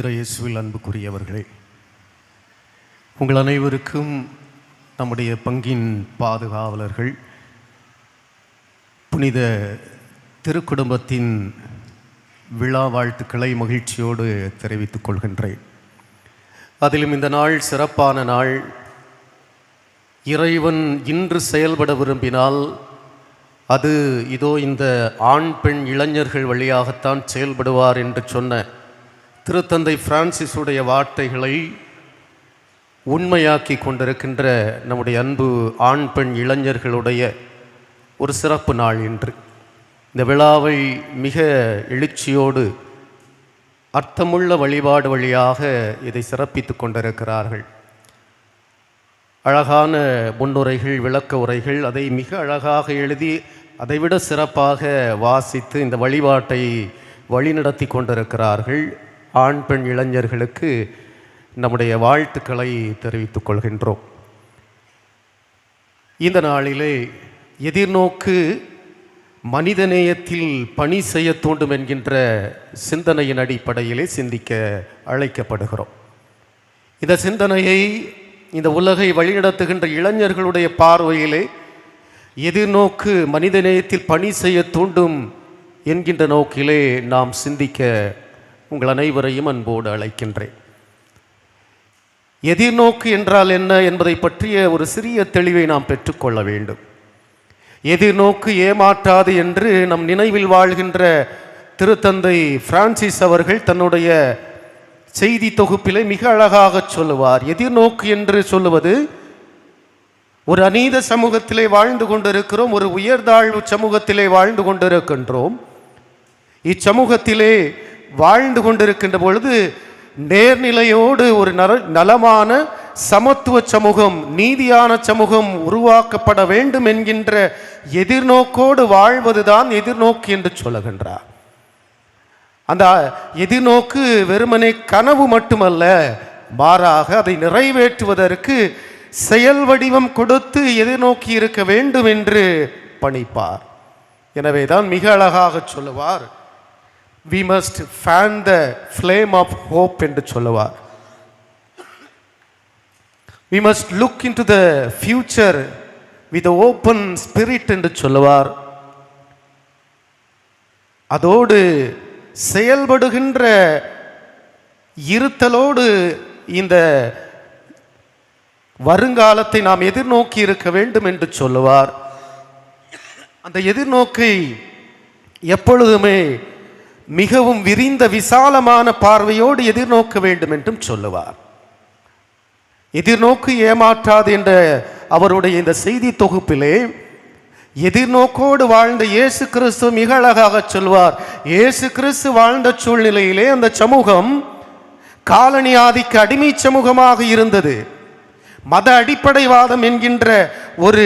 இறையேசுவில் அன்புக்குரியவர்களே உங்கள் அனைவருக்கும் நம்முடைய பங்கின் பாதுகாவலர்கள் புனித திருக்குடும்பத்தின் விழா வாழ்த்துக்களை மகிழ்ச்சியோடு தெரிவித்துக் கொள்கின்றேன். அதிலும் இந்த நாள் சிறப்பான நாள். இறைவன் இன்று செயல்பட விரும்பினால் அது இதோ இந்த ஆண் பெண் இளைஞர்கள் வழியாகத்தான் செயல்படுவார் என்று சொன்ன திருத்தந்தை பிரான்சிஸுடைய வார்த்தைகளை உண்மையாக்கி கொண்டிருக்கின்ற நம்முடைய அன்பு ஆண் பெண் இளைஞர்களுடைய ஒரு சிறப்பு நாள் இன்று. இந்த விழாவை மிக எழுச்சியோடு அர்த்தமுள்ள வழிபாடு வழியாக இதை சிறப்பித்து கொண்டிருக்கிறார்கள். அழகான முன்னுரைகள் விளக்க உரைகள் அதை மிக அழகாக எழுதி அதைவிட சிறப்பாக வாசித்து இந்த வழிபாட்டை வழிநடத்தி கொண்டிருக்கிறார்கள். ஆண் பெண் இளைஞர்களுக்கு நம்முடைய வாழ்த்துக்களை தெரிவித்துக் கொள்கின்றோம். இந்த நாளிலே எதிர்நோக்கு மனிதநேயத்தில் பணி செய்ய தூண்டும் என்கின்ற சிந்தனையின் அடிப்படையிலே சிந்திக்க அழைக்கப்படுகிறோம். இந்த சிந்தனையை இந்த உலகை வழிநடத்துகின்ற இளைஞர்களுடைய பார்வையிலே எதிர்நோக்கு மனிதநேயத்தில் பணி செய்ய தூண்டும் என்கின்ற நோக்கிலே நாம் சிந்திக்க உங்கள் அனைவரையும் அன்போடு அழைக்கின்றேன். எதிர்நோக்கு என்றால் என்ன என்பதை பற்றிய ஒரு சிறிய தெளிவை நாம் பெற்றுக்கொள்ள வேண்டும். எதிர்நோக்கு ஏமாற்றாது என்று நம் நினைவில் வாழ்கின்ற திருத்தந்தை பிரான்சிஸ் அவர்கள் தன்னுடைய செய்தி தொகுப்பிலே மிக அழகாக சொல்லுவார். எதிர்நோக்கு என்று சொல்லுவது ஒரு அநீத சமூகத்திலே வாழ்ந்து கொண்டிருக்கிறோம் ஒரு உயர்தாழ்வு சமூகத்திலே வாழ்ந்து கொண்டிருக்கின்றோம். இச்சமூகத்திலே வாழ்ந்து கொண்டிருக்கின்ற பொழுது நேர்நிலையோடு ஒரு நல நலமான சமத்துவ சமூகம் நீதியான சமூகம் உருவாக்கப்பட வேண்டும் என்கின்ற எதிர்நோக்கோடு வாழ்வதுதான் எதிர்நோக்கு என்று சொல்லுகின்றார். அந்த எதிர்நோக்கு வெறுமனே கனவு மட்டுமல்ல மாறாக அதை நிறைவேற்றுவதற்கு செயல் வடிவம் கொடுத்து எதிர்நோக்கி இருக்க வேண்டும் என்று பணிப்பார். எனவே தான் மிக அழகாக சொல்லுவார் we must fan the flame of hope என்று சொல்லுவார். We must look into the future with open spirit என்று சொல்லுவார். அதோடு செயல்படுகின்ற இருத்தலோடு இந்த வருங்காலத்தை நாம் எதிர்நோக்கி இருக்க வேண்டும் என்று சொல்லுவார். அந்த எதிர்நோக்கை எப்பொழுதுமே மிகவும் விரிந்த விசாலமான பார்வையோடு எதிர்நோக்க வேண்டும் என்றும் சொல்லுவார். எதிர்நோக்கு ஏமாற்றாது என்ற அவருடைய இந்த செய்தி தொகுப்பிலே எதிர்நோக்கோடு வாழ்ந்த இயேசு கிறிஸ்து மிக அழகாக சொல்வார். இயேசு கிறிஸ்து வாழ்ந்த சூழ்நிலையிலே அந்த சமூகம் காலனி ஆதிக்க அடிமை சமூகமாக இருந்தது. மத அடிப்படைவாதம் என்கின்ற ஒரு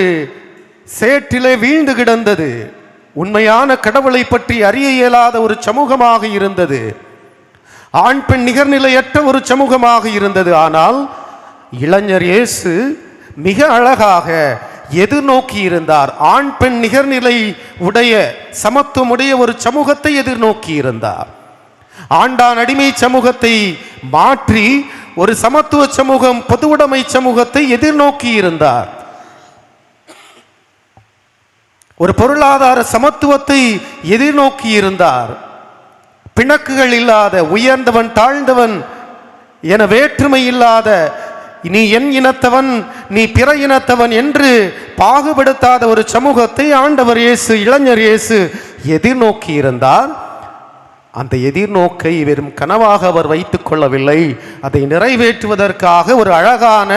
சேற்றிலே வீழ்ந்து கிடந்தது. உண்மையான கடவுளை பற்றி அறிய இயலாத ஒரு சமூகமாக இருந்தது. ஆண் பெண் நிகர்நிலையற்ற ஒரு சமூகமாக இருந்தது. ஆனால் இளைஞர் இயேசு மிக அழகாக எதிர்நோக்கி இருந்தார்? ஆண் பெண் நிகர்நிலை உடைய சமத்துவமுடைய ஒரு சமூகத்தை எதிர்நோக்கி இருந்தார். ஆண்டான் அடிமை சமூகத்தை மாற்றி ஒரு சமத்துவ சமூகம் பொதுவுடைமை சமூகத்தை எதிர்நோக்கி இருந்தார். ஒரு பொருளாதார சமத்துவத்தை எதிர்நோக்கி இருந்தார். பிணக்குகள் இல்லாத உயர்ந்தவன் தாழ்ந்தவன் என வேற்றுமை இல்லாத நீ என் இனத்தவன் நீ பிற இனத்தவன் என்று பாகுபடுத்தாத ஒரு சமூகத்தை ஆண்டவர் இயேசு இளைஞர் இயேசு எதிர்நோக்கி இருந்தார். அந்த எதிர்நோக்கை வெறும் கனவாக அவர் வைத்துக் கொள்ளவில்லை. அதை நிறைவேற்றுவதற்காக ஒரு அழகான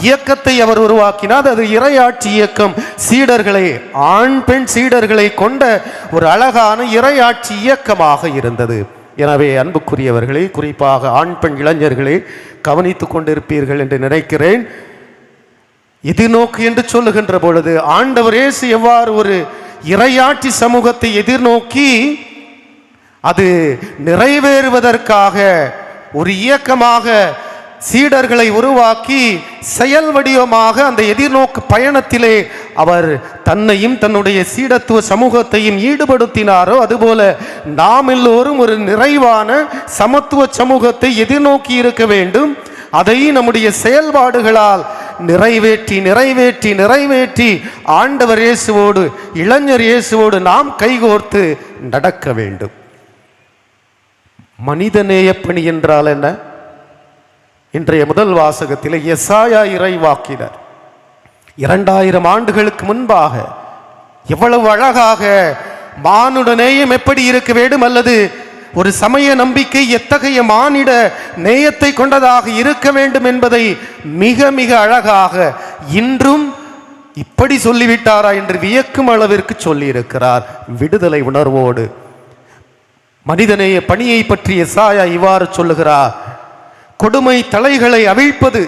இயக்கத்தை அவர் உருவாக்கினார். அது இறையாட்சி இயக்கம். சீடர்களை ஆண் பெண் சீடர்களை கொண்ட ஒரு அழகான இறையாட்சி இயக்கமாக இருந்தது. எனவே அன்புக்குரியவர்களே குறிப்பாக ஆண் பெண் இளைஞர்களே கவனித்துக் கொண்டிருப்பீர்கள் என்று நினைக்கிறேன். எதிர்நோக்கு என்று சொல்லுகின்ற பொழுது ஆண்டவர் இயேசு எவ்வாறு ஒரு இறையாட்சி சமூகத்தை எதிர்நோக்கி அது நிறைவேறுவதற்காக ஒரு இயக்கமாக சீடர்களை உருவாக்கி செயல் வடிவமாக அந்த எதிர்நோக்கு பயணத்திலே அவர் தன்னையும் தன்னுடைய சீடத்துவ சமூகத்தையும் ஈடுபடுத்தினாரோ அதுபோல நாம் எல்லோரும் ஒரு நிறைவான சமத்துவ சமூகத்தை எதிர்நோக்கி இருக்க வேண்டும். அதை நம்முடைய செயல்பாடுகளால் நிறைவேற்றி நிறைவேற்றி நிறைவேற்றி ஆண்டவர் இயேசுவோடு இளைஞர் இயேசுவோடு நாம் கைகோர்த்து நடக்க வேண்டும். மனிதநேய பணி என்றால் என்ன? இன்றைய முதல் வாசகத்தில் எசாயா இறைவாக்கினர். இரண்டாயிரம் ஆண்டுகளுக்கு முன்பாக எவ்வளவு அழகாக மானுட நேயம் எப்படி இருக்க வேண்டும் அல்லது ஒரு சமய நம்பிக்கை எத்தகைய மானிட நேயத்தை கொண்டதாக இருக்க வேண்டும் என்பதை மிக மிக அழகாக இன்றும் இப்படி சொல்லிவிட்டாரா என்று வியக்கும் அளவிற்கு சொல்லியிருக்கிறார். விடுதலை உணர்வோடு மனிதனைய பணியை பற்றி எசாயா இவ்வாறு சொல்லுகிறார். கொடுமை தலைகளை அவிழ்ப்பது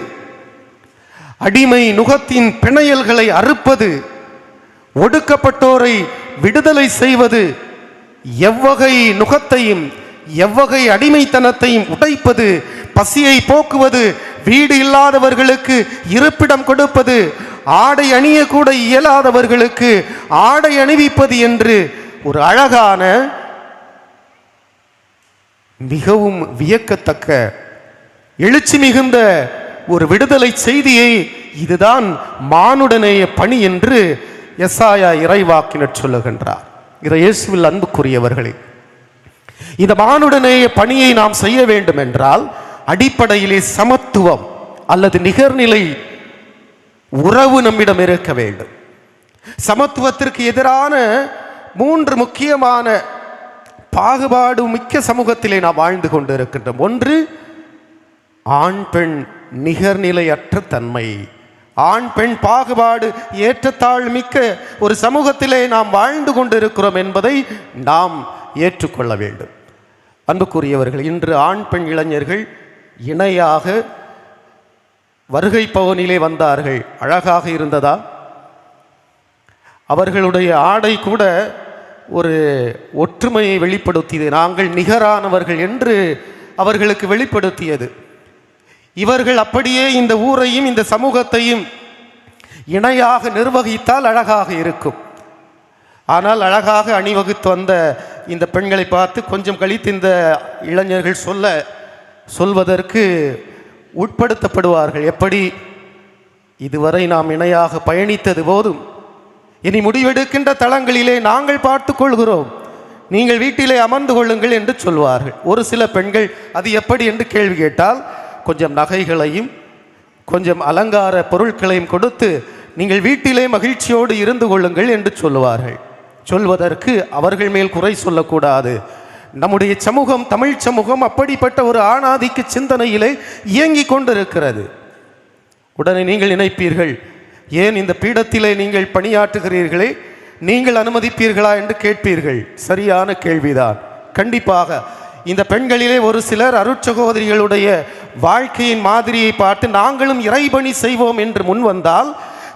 அடிமை நுகத்தின் பிணையல்களை அறுப்பது ஒடுக்கப்பட்டோரை விடுதலை செய்வது எவ்வகை நுகத்தையும் எவ்வகை அடிமைத்தனத்தையும் உடைப்பது பசியை போக்குவது வீடு இல்லாதவர்களுக்கு இருப்பிடம் கொடுப்பது ஆடை அணியக்கூட இயலாதவர்களுக்கு ஆடை அணிவிப்பது என்று ஒரு அழகான மிகவும் வியக்கத்தக்க எழுச்சி மிகுந்த ஒரு விடுதலை செய்தியை இதுதான் மானுடனேய பணி என்று எஸ்ஆயா இறைவாக்கினர் சொல்லுகின்றார். இறை இயேசுவில் அன்புக்குரியவர்களே இந்த மானுடனேய பணியை நாம் செய்ய வேண்டும் என்றால் அடிப்படையிலே சமத்துவம் அல்லது நிகர்நிலை உறவு நம்மிடம் இருக்க வேண்டும். சமத்துவத்திற்கு எதிரான மூன்று முக்கியமான பாகுபாடு மிக்க சமூகத்திலே நாம் வாழ்ந்து கொண்டிருக்கின்றோம். ஒன்று ஆண் பெண் நிகர்நிலையற்ற தன்மை. ஆண் பெண் பாகுபாடு ஏற்றத்தாழ் மிக்க ஒரு சமூகத்திலே நாம் வாழ்ந்து கொண்டிருக்கிறோம் என்பதை நாம் ஏற்றுக்கொள்ள வேண்டும். அன்புக்குரியவர்கள் இன்று ஆண் பெண் இளைஞர்கள் இணையாக வருகை பவனிலே வந்தார்கள். அழகாக இருந்ததா? அவர்களுடைய ஆடை கூட ஒரு ஒற்றுமையை வெளிப்படுத்தியது. நாங்கள் நிகரானவர்கள் என்று அவர்களுக்கு வெளிப்படுத்தியது. இவர்கள் அப்படியே இந்த ஊரையும் இந்த சமூகத்தையும் இணையாக நிர்வகித்தால் அழகாக இருக்கும். ஆனால் அழகாக அணிவகுத்து வந்த இந்த பெண்களை பார்த்து கொஞ்சம் கழித்து இந்த இளைஞர்கள் சொல்ல சொல்வதற்கு உட்படுத்தப்படுவார்கள். எப்படி? இதுவரை நாம் இணையாக பயணித்தது போதும். இனி முடிவெடுக்கின்ற தளங்களிலே நாங்கள் பார்த்து கொள்கிறோம் நீங்கள் வீட்டிலே அமர்ந்து கொள்ளுங்கள் என்று சொல்வார்கள். ஒரு சில பெண்கள் அது எப்படி என்று கேள்வி கேட்டால் கொஞ்சம் நகைகளையும் கொஞ்சம் அலங்கார பொருட்களையும் கொடுத்து நீங்கள் வீட்டிலே மகிழ்ச்சியோடு இருந்து கொள்ளுங்கள் என்று சொல்லுவார்கள். சொல்வதற்கு அவர்கள் மேல் குறை சொல்லக்கூடாது. நம்முடைய சமூகம் தமிழ் சமூகம் அப்படிப்பட்ட ஒரு ஆணாதிக்க சிந்தனையிலே இயங்கிக் கொண்டிருக்கிறது. உடனே நீங்கள் நினைப்பீர்கள் ஏன் இந்த பீடத்திலே நீங்கள் பணியாற்றுகிறீர்களே? நீங்கள் அனுமதிப்பீர்களா என்று கேட்பீர்கள். சரியான கேள்விதான். கண்டிப்பாக இந்த பெண்களிலே ஒரு சிலர் அருட்சகோதரிகளுடைய வாழ்க்கையின் மாதிரியை பார்த்து நாங்களும் இறைபணி செய்வோம் என்று முன் வந்தால்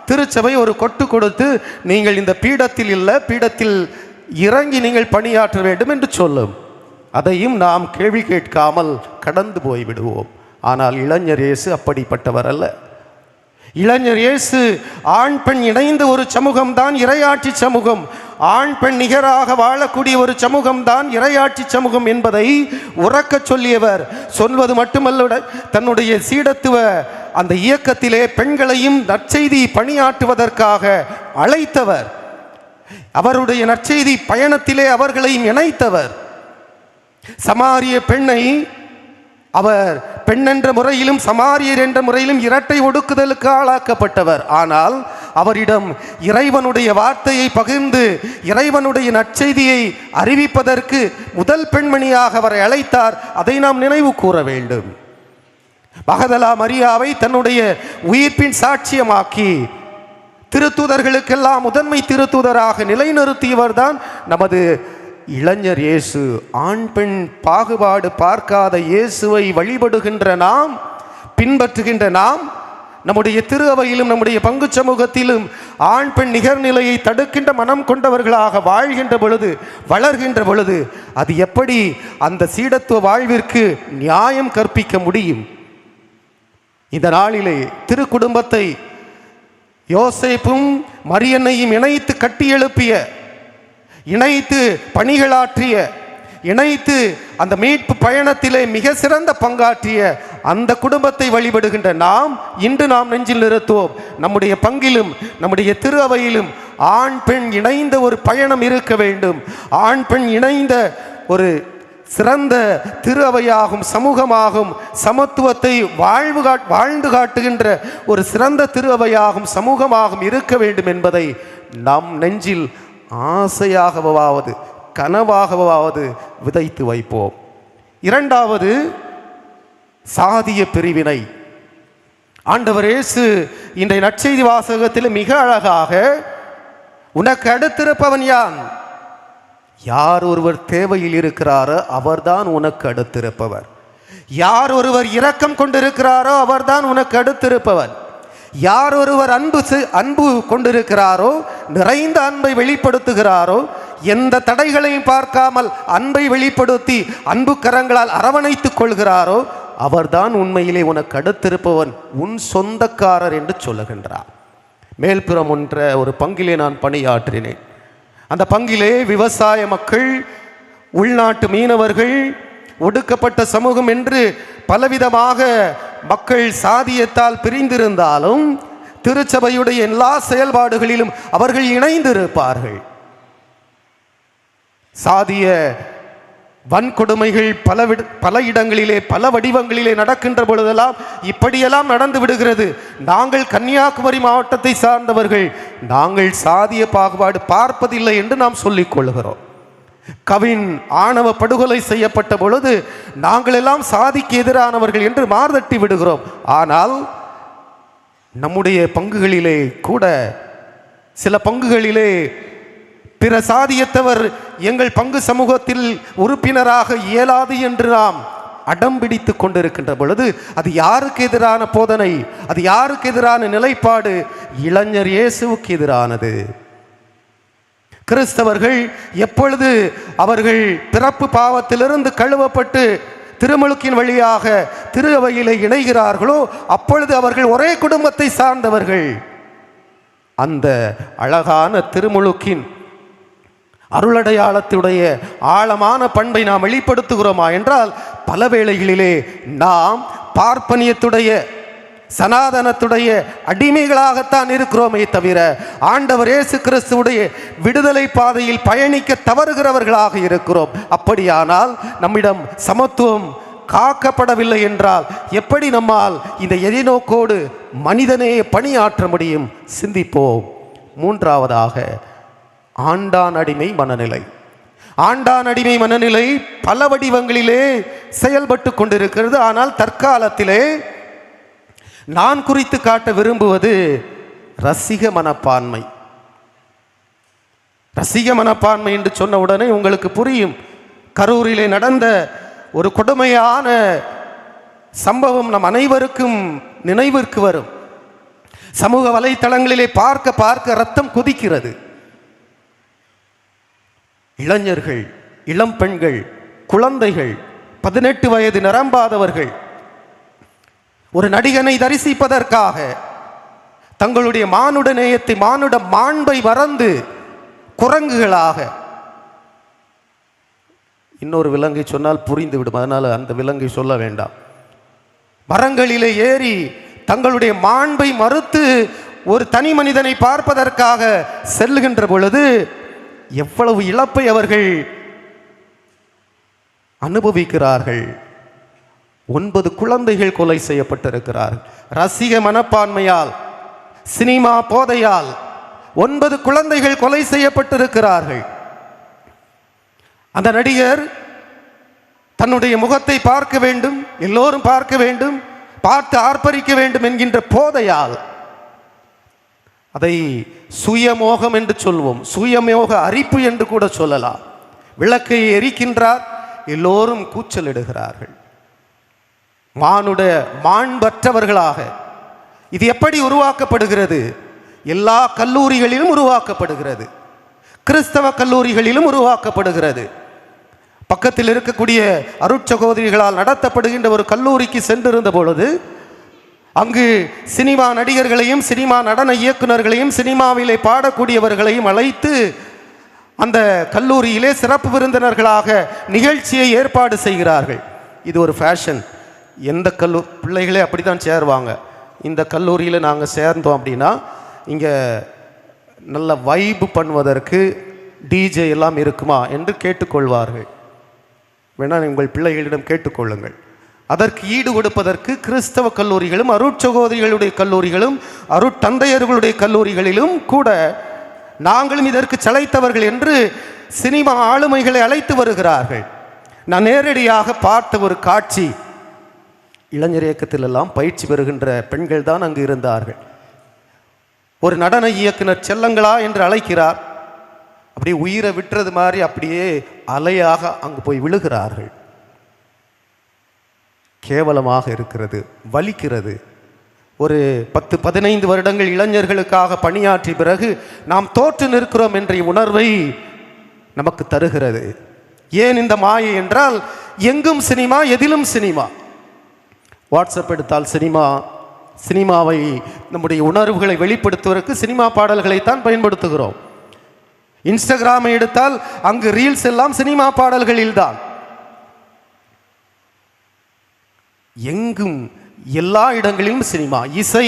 திருச்சபை ஒரு கொட்டு கொடுத்து நீங்கள் இந்த பீடத்தில் இல்லை பீடத்தில் இறங்கி நீங்கள் பணியாற்ற வேண்டும் என்று சொல்லும். அதையும் நாம் கேள்வி கேட்காமல் கடந்து போய்விடுவோம். ஆனால் இளைஞர் இயேசு அப்படிப்பட்டவர் அல்ல. இளைஞர் இயேசு ஆண் பெண் இணைந்த ஒரு சமூகம் தான் இரையாட்சி சமூகம். ஆண் பெண் நிகராக வாழக்கூடிய ஒரு சமூகம் தான் இரையாட்சி சமூகம் என்பதை உறக்கச் சொல்லியவர். சொல்வது மட்டுமல்ல தன்னுடைய சீடத்துவ அந்த இயக்கத்திலே பெண்களையும் நற்செய்தி பணியாற்றுவதற்காக அழைத்தவர். அவருடைய நற்செய்தி பயணத்திலே அவர்களையும் இணைத்தவர். சமாரிய பெண்ணை அவர் பெண் என்ற முறையிலும் சமாரியர் என்ற முறையிலும் இரட்டை ஒடுக்குதலுக்கு ஆளாக்கப்பட்டவர். ஆனால் அவரிடம் இறைவனுடைய வார்த்தையை பகிர்ந்து இறைவனுடைய நற்செய்தியை அறிவிப்பதற்கு முதல் பெண்மணியாக அவரை அழைத்தார். அதை நாம் நினைவு கூற வேண்டும். மகதலா மரியாவை தன்னுடைய உயிர்ப்பின் சாட்சியமாக்கி திருத்தூதர்களுக்கெல்லாம் முதன்மை திருத்தூதராக நிலைநிறுத்தியவர்தான் நமது இளைஞர் இயேசு ஆண் பெண் பாகுபாடு பார்க்காத இயேசுவை வழிபடுகின்ற நாம் பின்பற்றுகின்ற நாம் நம்முடைய திரு அவையிலும் நம்முடைய பங்கு சமூகத்திலும் ஆண் பெண் நிகர்நிலையை தடுக்கின்ற மனம் கொண்டவர்களாக வாழ்கின்ற பொழுது வளர்கின்ற பொழுது அது எப்படி அந்த சீடத்துவ வாழ்விற்கு நியாயம் கற்பிக்க முடியும்? இந்த நாளிலே திருக்குடும்பத்தை யோசேப்பும் மரியன்னையும் இணைத்து கட்டியெழுப்பிய இணைத்து பணிகளாற்றிய இணைத்து அந்த மீட்பு பயணத்திலே மிக சிறந்த பங்காற்றிய அந்த குடும்பத்தை வழிபடுகின்ற நாம் இன்று நாம் நெஞ்சில் நிறுத்துவோம். நம்முடைய பங்கிலும் நம்முடைய திரு அவையிலும் ஆண் பெண் இணைந்த ஒரு பயணம் இருக்க வேண்டும். ஆண் பெண் இணைந்த ஒரு சிறந்த திரு அவையாகும் சமூகமாகும் சமத்துவத்தை வாழ்வு காட் வாழ்ந்து காட்டுகின்ற ஒரு சிறந்த திரு அவையாகும் சமூகமாகும் இருக்க வேண்டும் என்பதை நம் நெஞ்சில் ஆசையாகவாவது கனவாகவாவது விதைத்து வைப்போம். இரண்டாவது சாதிய பிரிவினை. ஆண்டவர் இயேசு இன்றைய நற்செய்தி வாசகத்தில் மிக அழகாக உனக்கு அடுத்திருப்பவன் யான்? யார் ஒருவர் தேவையில் இருக்கிறாரோ அவர்தான் உனக்கு அடுத்திருப்பவர். யார் ஒருவர் இரக்கம் கொண்டிருக்கிறாரோ அவர்தான் உனக்கு அடுத்திருப்பவர். யார் ஒருவர் அன்பு அன்பு கொண்டிருக்கிறாரோ நிறைந்த அன்பை வெளிப்படுத்துகிறாரோ எந்த தடைகளையும் பார்க்காமல் அன்பை வெளிப்படுத்தி அன்பு கரங்களால் அரவணைத்துக் கொள்கிறாரோ அவர்தான் உண்மையிலே உனக்கு அடுத்திருப்பவன் உன் சொந்தக்காரர் என்று சொல்லுகின்றார். மேல்புறம் ஒன்ற ஒரு பங்கிலே நான் பணியாற்றினேன். அந்த பங்கிலே விவசாய மக்கள் உள்நாட்டு மீனவர்கள் ஒடுக்கப்பட்ட சமூகம் என்று பலவிதமாக மக்கள் சாதியத்தால் பிரிந்திருந்தாலும் திருச்சபையுடைய எல்லா செயல்பாடுகளிலும் அவர்கள் இணைந்திருப்பார்கள். சாதிய வன்கொடுமைகள் பல விட பல இடங்களிலே பல வடிவங்களிலே நடக்கின்ற பொழுதெல்லாம் இப்படியெல்லாம் நடந்து விடுகிறது. நாங்கள் கன்னியாகுமரி மாவட்டத்தை சார்ந்தவர்கள் நாங்கள் சாதிய பாகுபாடு பார்ப்பதில்லை என்று நாம் சொல்லிக் கொள்கிறோம். கவின் ஆணவ படுகொலை செய்யப்பட்ட பொழுது நாங்கள் எல்லாம் சாதிக்கு எதிரானவர்கள் என்று மார்தட்டி விடுகிறோம். ஆனால் நம்முடைய பங்குகளிலே கூட சில பங்குகளிலே பிற சாதியத்தவர் எங்கள் பங்கு சமூகத்தில் உறுப்பினராக இயலாது என்று நாம் அடம் பிடித்து கொண்டிருக்கின்ற பொழுது அது யாருக்கு எதிரான போதனை? அது யாருக்கு எதிரான நிலைப்பாடு? இளைஞர் இயேசுவுக்கு எதிரானது. கிறிஸ்தவர்கள் எப்பொழுது அவர்கள் பிறப்பு பாவத்திலிருந்து கழுவப்பட்டு திருமுழுக்கின் வழியாக திரு அவையிலே இணைகிறார்களோ அப்பொழுது அவர்கள் ஒரே குடும்பத்தை சார்ந்தவர்கள். அந்த அழகான திருமுழுக்கின் அருளடையாளத்துடைய ஆழமான பண்பை நாம் வெளிப்படுத்துகிறோமா என்றால் பல வேளைகளிலே நாம் பார்ப்பனியத்துடைய சனாதனத்துடைய அடிமைகளாகத்தான் இருக்கிறோமே தவிர ஆண்டவர் இயேசு கிறிஸ்துவுடைய விடுதலை பாதையில் பயணிக்க தவறுகிறவர்களாக இருக்கிறோம். அப்படியானால் நம்மிடம் சமத்துவம் காக்கப்படவில்லை என்றால் எப்படி நம்மால் இந்த எதிர்நோக்கோடு மனிதனே பணியாற்ற முடியும்? சிந்திப்போம். மூன்றாவதாக ஆண்டான் அடிமை மனநிலை. ஆண்டான் அடிமை மனநிலை பல வடிவங்களிலே செயல்பட்டு கொண்டிருக்கிறது. ஆனால் தற்காலத்திலே நான் குறித்து காட்ட விரும்புவது ரசிக மனப்பான்மை. ரசிக மனப்பான்மை என்று சொன்ன உடனே உங்களுக்கு புரியும். கரூரிலே நடந்த ஒரு கொடுமையான சம்பவம் நம் அனைவருக்கும் நினைவிற்கு வரும். சமூக வலைத்தளங்களிலே பார்க்க பார்க்க ரத்தம் கொதிக்கிறது. இளைஞர்கள் இளம் பெண்கள் குழந்தைகள் பதினெட்டு வயது நிரம்பாதவர்கள் ஒரு நடிகனை தரிசிப்பதற்காக தங்களுடைய மானுட நேயத்தை மானுட மாண்பை மறந்து குரங்குகளாக. இன்னொரு விலங்கை சொன்னால் புரிந்துவிடும். அதனால் அந்த விலங்கை சொல்ல வேண்டாம். மரங்களிலே ஏறி தங்களுடைய மாண்பை மறுத்து ஒரு தனி மனிதனை பார்ப்பதற்காக செல்லுகின்ற பொழுது எவ்வளவு இழப்பை அவர்கள் அனுபவிக்கிறார்கள். ஒன்பது குழந்தைகள் கொலை செய்யப்பட்டிருக்கிறார். ரசிக மனப்பான்மையால் சினிமா போதையால் ஒன்பது குழந்தைகள் கொலை செய்யப்பட்டிருக்கிறார்கள். அந்த நடிகர் தன்னுடைய முகத்தை பார்க்க வேண்டும் எல்லோரும் பார்க்க வேண்டும் பார்த்து ஆர்ப்பரிக்க வேண்டும் என்கின்ற போதையால். அதை சுயமோகம் என்று சொல்வோம். சுயமோக அரிப்பு என்று கூட சொல்லலாம். விளக்கை எரிக்கின்றார் எல்லோரும் கூச்சலிடுகிறார்கள். மானுட மாண்பற்றவர்களாக. இது எப்படி உருவாக்கப்படுகிறது? எல்லா கல்லூரிகளிலும் உருவாக்கப்படுகிறது. கிறிஸ்தவ கல்லூரிகளிலும் உருவாக்கப்படுகிறது. பக்கத்தில் இருக்கக்கூடிய அருட்சகோதரிகளால் நடத்தப்படுகின்ற ஒரு கல்லூரிக்கு சென்றிருந்த பொழுது அங்கு சினிமா நடிகர்களையும் சினிமா நடன இயக்குனர்களையும் சினிமாவிலே பாடக்கூடியவர்களையும் அழைத்து அந்த கல்லூரியிலே சிறப்பு விருந்தினர்களாக நிகழ்ச்சியை ஏற்பாடு செய்கிறார்கள். இது ஒரு ஃபேஷன். எந்த கல்லூ பிள்ளைகளே அப்படி தான் சேருவாங்க. இந்த கல்லூரியில் நாங்கள் சேர்ந்தோம் அப்படின்னா இங்கே நல்ல வைப் பண்ணுவதற்கு டிஜே எல்லாம் இருக்குமா என்று கேட்டுக்கொள்வார்கள். வேணால் உங்கள் பிள்ளைகளிடம் கேட்டுக்கொள்ளுங்கள். அதற்கு ஈடு கொடுப்பதற்கு கிறிஸ்தவ கல்லூரிகளும் அருட்சகோதரிகளுடைய கல்லூரிகளும் அருட்தந்தையர்களுடைய கல்லூரிகளிலும் கூட நாங்களும் இதற்கு சளைத்தவர்கள் என்று சினிமா ஆளுமைகளை அழைத்து வருகிறார்கள். நான் நேரடியாக பார்த்த ஒரு காட்சி இளைஞர் இயக்கத்திலெல்லாம் பயிற்சி பெறுகின்ற பெண்கள் தான் அங்கு இருந்தார்கள். ஒரு நடன இயக்குனர் செல்லங்களா என்று அழைக்கிறார். அப்படியே உயிரை விட்டுறது மாதிரி அப்படியே அலையாக அங்கு போய் விழுகிறார்கள். கேவலமாக இருக்கிறது வலிக்கிறது. ஒரு பத்து பதினைந்து வருடங்கள் இளைஞர்களுக்காக பணியாற்றிய பிறகு நாம் தோற்று நிற்கிறோம் என்ற உணர்வை நமக்கு தருகிறது. ஏன் இந்த மாயை என்றால் எங்கும் சினிமா எதிலும் சினிமா. வாட்ஸ்அப் எடுத்தால் சினிமா சினிமாவை நம்முடைய உணர்வுகளை வெளிப்படுத்துவதற்கு சினிமா பாடல்களைத்தான் பயன்படுத்துகிறோம். இன்ஸ்டாகிராமை எடுத்தால் அங்கு ரீல்ஸ் எல்லாம் சினிமா பாடல்களில்தான். எங்கும் எல்லா இடங்களிலும் சினிமா இசை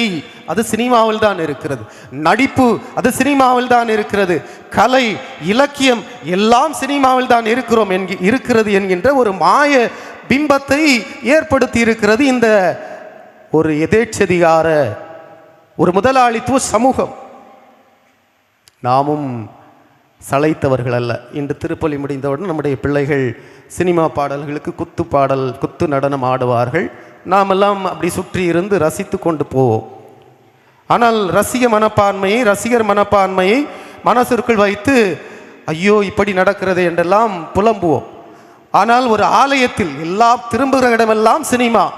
அது சினிமாவில் தான் இருக்கிறது. நடிப்பு அது சினிமாவில் தான் இருக்கிறது. கலை இலக்கியம் எல்லாம் சினிமாவில் தான் இருக்கிறோம் என்கி இருக்கிறது என்கின்ற ஒரு மாய பிம்பத்தை ஏற்படுத்தி இருக்கிறது இந்த ஒரு எதேச்சதிகார ஒரு முதலாளித்துவ சமூகம். நாமும் சளைத்தவர்கள் அல்ல. இன்று திருப்பலி முடிந்தவுடன் நம்முடைய பிள்ளைகள் சினிமா பாடல்களுக்கு குத்து பாடல் குத்து நடனம் ஆடுவார்கள். நாமெல்லாம் அப்படி சுற்றி இருந்து ரசித்து கொண்டு போவோம். ஆனால் ரசிக மனப்பான்மையை ரசிகர் மனப்பான்மையை மனசிற்குள் வைத்து ஐயோ இப்படி நடக்கிறது என்றெல்லாம் புலம்புவோம். ஆனால் ஒரு ஆலயத்தில் எல்லாம் திரும்புகிற இடமெல்லாம் சினிமா.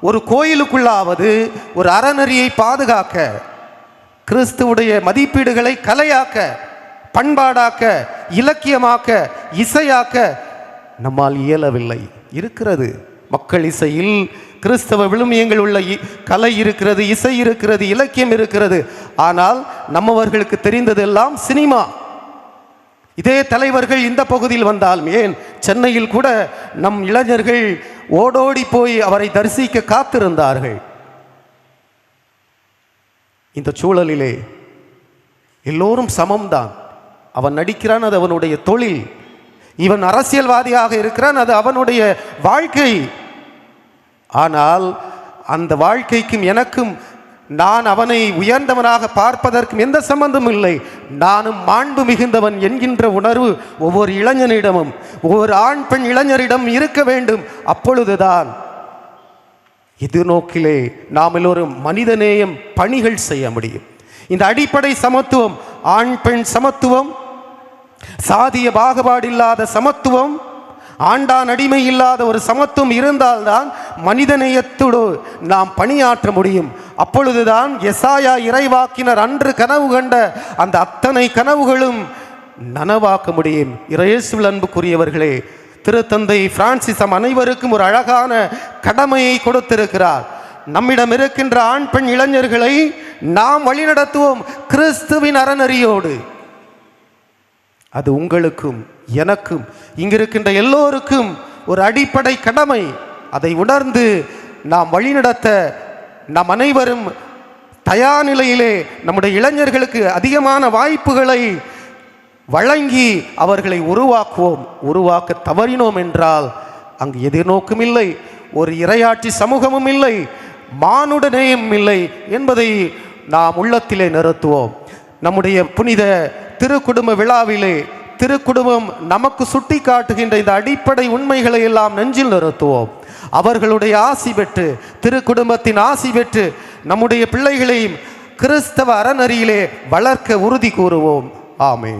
ஒரு கோயிலுக்குள்ளாவது ஒரு அறநெறியை பாதுகாக்க கிறிஸ்துவுடைய மதிப்பீடுகளை கலையாக்க பண்பாடாக்க இலக்கியமாக்க இசையாக்க நம்மால் இயலவில்லை. இருக்கிறது. மக்கள் இசையில் கிறிஸ்தவ விழுமியங்கள் உள்ள இ- கலை இருக்கிறது இசை இருக்கிறது இலக்கியம் இருக்கிறது. ஆனால் நம்மவர்களுக்கு தெரிந்ததெல்லாம் சினிமா. இதே தலைவர்கள் இந்த பகுதியில் வந்தாலும் ஏன்? சென்னையில் கூட நம் இளைஞர்கள் ஓடோடி போய் அவரை தரிசிக்க காத்திருந்தார்கள். இந்த சூழலிலே எல்லோரும் சமம்தான். அவன் நடிக்கிறான் அது அவனுடைய தொழில். இவன் அரசியல்வாதியாக இருக்கிறான் அது அவனுடைய வாழ்க்கை. ஆனால் அந்த வாழ்க்கைக்கும் எனக்கும் நான் அவனை உயர்ந்தவனாக பார்ப்பதற்கும் எந்த சம்பந்தமும் இல்லை. நானும் மாண்பு மிகுந்தவன் என்கின்ற உணர்வு ஒவ்வொரு இளைஞனிடமும் ஒவ்வொரு ஆண் பெண் இளைஞரிடம் இருக்க வேண்டும். அப்பொழுதுதான் இது நோக்கிலே நாம் எல்லோரும் மனிதநேயம் பணிகள் செய்ய முடியும். இந்த அடிப்படை சமத்துவம் ஆண் பெண் சமத்துவம் சாதிய பாகுபாடு இல்லாத சமத்துவம் ஆண்டான் அடிமை இல்லாத ஒரு சமத்துவம் இருந்தால்தான் மனிதநேயத்தோடு நாம் பணியாற்ற முடியும். அப்பொழுதுதான் எசாயா இறைவாக்கினர் அன்று கனவு கண்ட அந்த அத்தனை கனவுகளும் நனவாக்க முடியும். இறையேசுவில் அன்புக்குரியவர்களே திருத்தந்தை பிரான்சிசம் அனைவருக்கும் ஒரு அழகான கடமையை கொடுத்திருக்கிறார். நம்மிடம் இருக்கின்ற ஆண் பெண் இளைஞர்களை நாம் வழிநடத்துவோம் கிறிஸ்துவின் அறநெறியோடு அது உங்களுக்கும் எனக்கும் இங்கிருக்கின்ற எல்லோருக்கும் ஒரு அடிப்படை கடமை. அதை உணர்ந்து நாம் வழிநடத்த நாம் அனைவரும் தயார் நிலையிலே நம்முடைய இளைஞர்களுக்கு அதிகமான வாய்ப்புகளை வழங்கி அவர்களை உருவாக்குவோம். உருவாக்க தவறினோம் என்றால் அங்கு எதிர்நோக்கும் இல்லை ஒரு இரையாட்சி சமூகமும் இல்லை மானுடனேயும் இல்லை என்பதை நாம் உள்ளத்திலே நிறுத்துவோம். நம்முடைய புனித திருக்குடும்ப விழாவிலே திருக்குடும்பம் நமக்கு சுட்டி காட்டுகின்ற இந்த அடிப்படை உண்மைகளை எல்லாம் நெஞ்சில் நிறுத்துவோம். அவர்களுடைய ஆசி பெற்று திருக்குடும்பத்தின் ஆசி பெற்று நம்முடைய பிள்ளைகளையும் கிறிஸ்தவ அறநறியிலே வளர்க்க உறுதி கூறுவோம். ஆமே